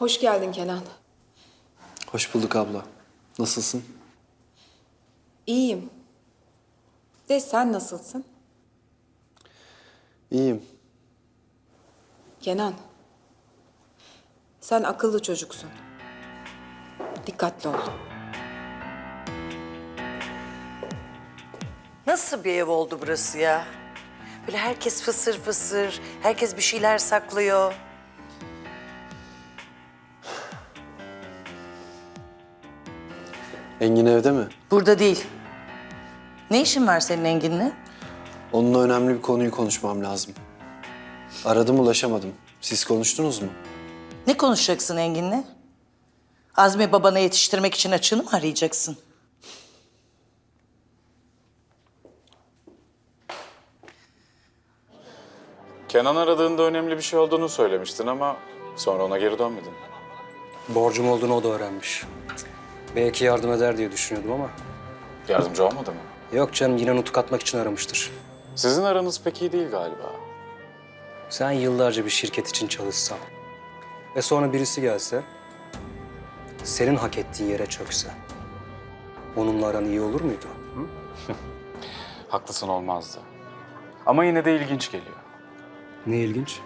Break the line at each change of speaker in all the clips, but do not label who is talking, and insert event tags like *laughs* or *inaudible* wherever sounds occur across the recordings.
Hoş geldin Kenan.
Hoş bulduk abla. Nasılsın?
İyiyim. De sen nasılsın?
İyiyim.
Kenan. Sen akıllı çocuksun. Dikkatli ol.
Nasıl bir ev oldu burası ya? Böyle herkes fısır fısır, herkes bir şeyler saklıyor.
Engin evde mi?
Burada değil. Ne işin var senin Engin'le?
Onunla önemli bir konuyu konuşmam lazım. Aradım ulaşamadım. Siz konuştunuz mu?
Ne konuşacaksın Engin'le? Azmi babana yetiştirmek için açığını mı arayacaksın?
Kenan aradığında önemli bir şey olduğunu söylemiştin ama sonra ona geri dönmedin.
Borcum olduğunu o da öğrenmiş. Belki yardım eder diye düşünüyordum ama...
Yardımcı olmadı mı?
Yok canım yine nutuk atmak için aramıştır.
Sizin aranız pek iyi değil galiba.
Sen yıllarca bir şirket için çalışsan ve sonra birisi gelse, senin hak ettiğin yere çökse, onunla aran iyi olur muydu? Hı? *laughs*
Haklısın olmazdı. Ama yine de ilginç geliyor.
Ne ilginç.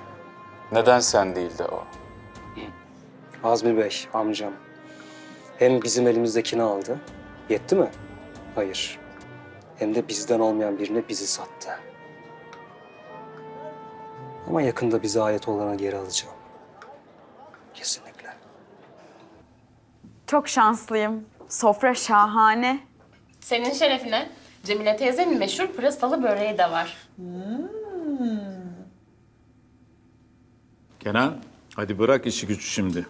Neden sen değil de o?
Azmi Bey, amcam. Hem bizim elimizdekini aldı. Yetti mi? Hayır. Hem de bizden olmayan birine bizi sattı. Ama yakında bize ait olana geri alacağım. Kesinlikle.
Çok şanslıyım. Sofra şahane.
Senin şerefine Cemile teyzenin meşhur pırasalı böreği de var.
Kenan, hadi bırak işi gücü şimdi.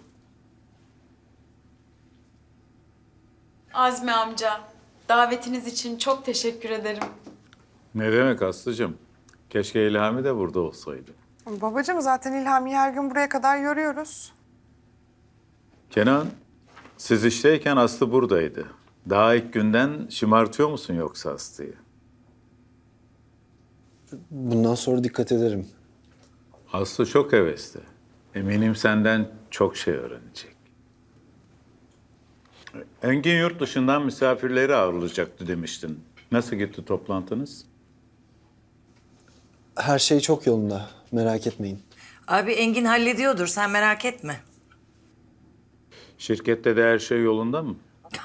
Azmi amca, davetiniz için çok teşekkür ederim.
Ne demek Aslı'cığım? Keşke İlhami de burada olsaydı.
Babacığım zaten İlhami'yi her gün buraya kadar yoruyoruz.
Kenan, siz işteyken Aslı buradaydı. Daha ilk günden şımartıyor musun yoksa Aslı'yı?
Bundan sonra dikkat ederim.
Aslı çok hevesli. Eminim senden çok şey öğrenecek. Engin yurt dışından misafirleri ağırlayacaktı demiştin. Nasıl gitti toplantınız?
Her şey çok yolunda. Merak etmeyin.
Abi Engin hallediyordur, sen merak etme.
Şirkette de her şey yolunda mı?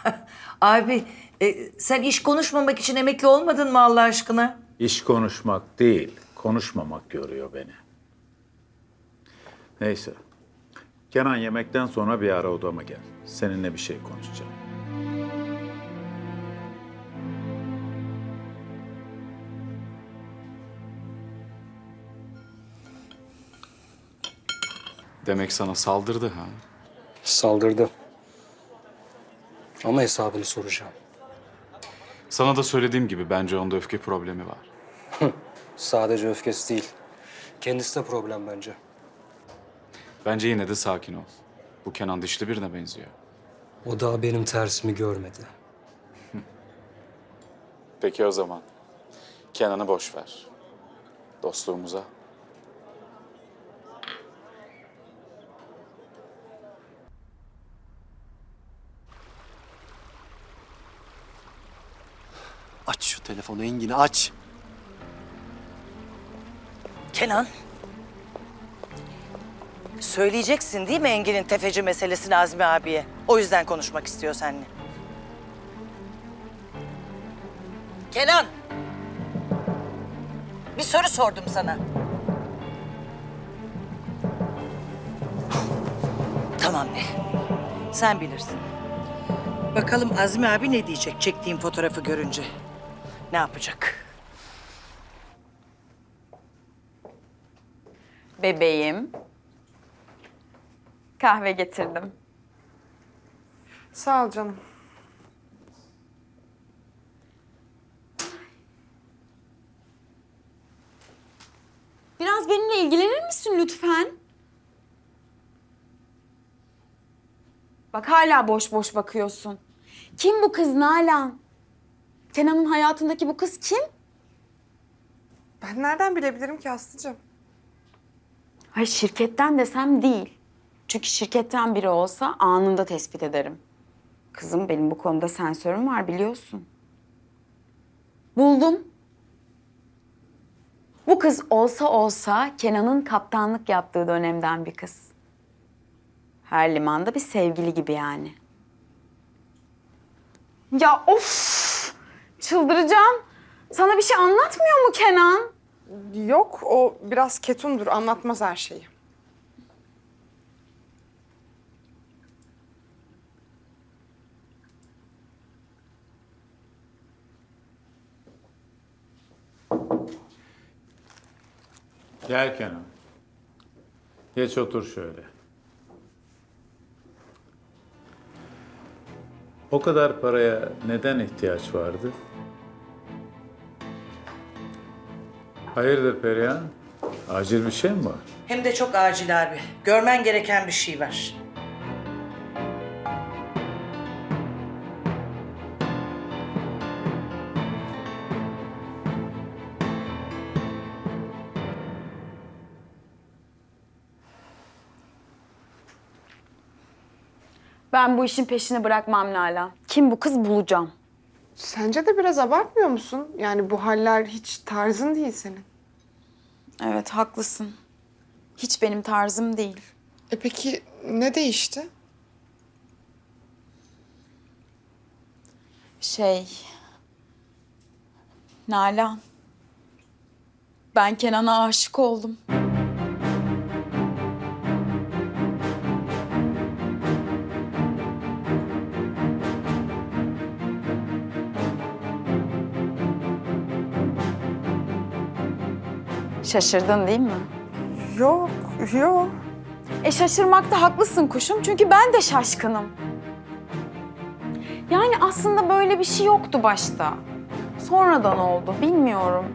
*laughs*
Abi, e, sen iş konuşmamak için emekli olmadın mı Allah aşkına?
İş konuşmak değil, konuşmamak yoruyor beni. Neyse. Kenan yemekten sonra bir ara odama gel. Seninle bir şey konuşacağım.
Demek sana saldırdı ha?
Saldırdı. Ama hesabını soracağım.
Sana da söylediğim gibi bence onda öfke problemi var.
Sadece öfkesi değil. Kendisi de problem bence.
Bence yine de sakin ol. Bu Kenan dişli birine benziyor.
O daha benim tersimi görmedi. *laughs*
Peki o zaman. Kenan'ı boş ver. Dostluğumuza.
Aç şu telefonu Engin'i aç.
Kenan. Söyleyeceksin değil mi Engin'in tefeci meselesini Azmi abiye? O yüzden konuşmak istiyor seninle. Kenan. Bir soru sordum sana. Tamam de. Sen bilirsin. Bakalım Azmi abi ne diyecek çektiğim fotoğrafı görünce? Ne yapacak?
Bebeğim. Kahve getirdim.
Sağ ol canım.
Biraz benimle ilgilenir misin lütfen? Bak hala boş boş bakıyorsun. Kim bu kız Nalan? Kenan'ın hayatındaki bu kız kim?
Ben nereden bilebilirim ki Aslı'cığım?
Hayır şirketten desem değil. Çünkü şirketten biri olsa anında tespit ederim. Kızım benim bu konuda sensörüm var biliyorsun. Buldum. Bu kız olsa olsa Kenan'ın kaptanlık yaptığı dönemden bir kız. Her limanda bir sevgili gibi yani. Ya of! Çıldıracağım. Sana bir şey anlatmıyor mu Kenan?
Yok, o biraz ketumdur, anlatmaz her şeyi.
Gel Kenan. Geç otur şöyle. O kadar paraya neden ihtiyaç vardı? Hayırdır Perihan? Acil bir şey mi var?
Hem de çok acil abi. Görmen gereken bir şey var.
Ben bu işin peşini bırakmam Lala. Kim bu kız bulacağım.
Sence de biraz abartmıyor musun? Yani bu haller hiç tarzın değil senin.
Evet haklısın. Hiç benim tarzım değil.
E peki ne değişti?
Şey... Nalan. Ben Kenan'a aşık oldum. Şaşırdın değil mi?
Yok, yok.
E şaşırmakta haklısın kuşum çünkü ben de şaşkınım. Yani aslında böyle bir şey yoktu başta. Sonradan oldu bilmiyorum.